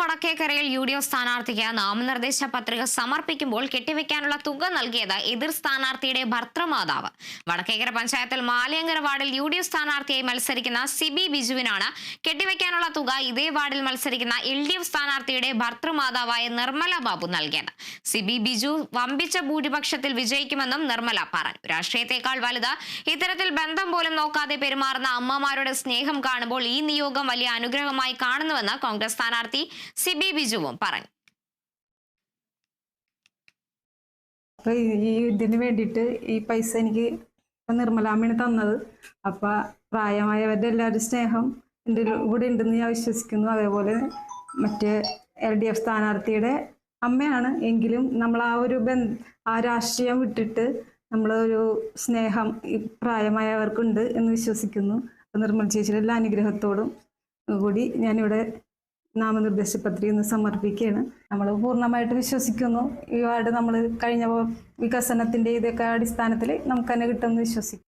വടക്കേക്കരയിൽ U D F സ്ഥാനാർത്ഥിക്ക് നാമനിർദ്ദേശ പത്രിക സമർപ്പിക്കുമ്പോൾ കെട്ടിവെക്കാനുള്ള തുക നൽകിയത് എതിർ സ്ഥാനാർത്ഥിയുടെ ഭർത്തൃമാതാവ്. വടക്കേക്കര പഞ്ചായത്തിൽ മാലിയങ്കര വാർഡിൽ യു ഡി എഫ് സ്ഥാനാർത്ഥിയായി മത്സരിക്കുന്ന സിബി ബിജുവിനാണ് കെട്ടിവെക്കാനുള്ള തുക ഇതേ വാർഡിൽ മത്സരിക്കുന്ന എൽ ഡി എഫ് സ്ഥാനാർത്ഥിയുടെ ഭർത്തൃമാതാവായ നിർമ്മല ബാബു നൽകിയത്. സിബി ബിജു വമ്പിച്ച ഭൂരിപക്ഷത്തിൽ വിജയിക്കുമെന്നും നിർമ്മല പറഞ്ഞു. രാഷ്ട്രീയത്തെക്കാൾ വലുത് ഇത്തരത്തിൽ ബന്ധം പോലും നോക്കാതെ പെരുമാറുന്ന അമ്മമാരുടെ സ്നേഹം കാണുമ്പോൾ ഈ നിയോഗം വലിയ അനുഗ്രഹമായി കാണുന്നുവെന്ന് കോൺഗ്രസ് സ്ഥാനാർത്ഥി സിബി ബിജുവും പറഞ്ഞു. അപ്പൊ ഈ ഇതിന് വേണ്ടിയിട്ട് ഈ പൈസ എനിക്ക് നിർമ്മലാമ്മയാണ് തന്നത്. അപ്പൊ പ്രായമായവരുടെ എല്ലാവരും സ്നേഹം എന്റെ കൂടെ ഉണ്ടെന്ന് ഞാൻ വിശ്വസിക്കുന്നു. അതേപോലെ മറ്റേ എൽ ഡി എഫ് സ്ഥാനാർത്ഥിയുടെ അമ്മയാണ്. എങ്കിലും നമ്മൾ ആ ഒരു ബന്ധ ആ രാഷ്ട്രീയം വിട്ടിട്ട് നമ്മൾ ഒരു സ്നേഹം പ്രായമായവർക്കുണ്ട് എന്ന് വിശ്വസിക്കുന്നു. നിർമ്മൽ ചേച്ചിയുടെ എല്ലാ അനുഗ്രഹത്തോടും കൂടി ഞാനിവിടെ നാമനിർദ്ദേശ പത്രിക ഇന്ന് സമർപ്പിക്കുകയാണ്. നമ്മൾ പൂർണമായിട്ട് വിശ്വസിക്കുന്നു. ഈ വാർഡ് നമ്മൾ കഴിഞ്ഞ വികസനത്തിന്റെ ഇതൊക്കെ അടിസ്ഥാനത്തിൽ നമുക്ക് തന്നെ കിട്ടുമെന്ന് വിശ്വസിക്കുന്നു.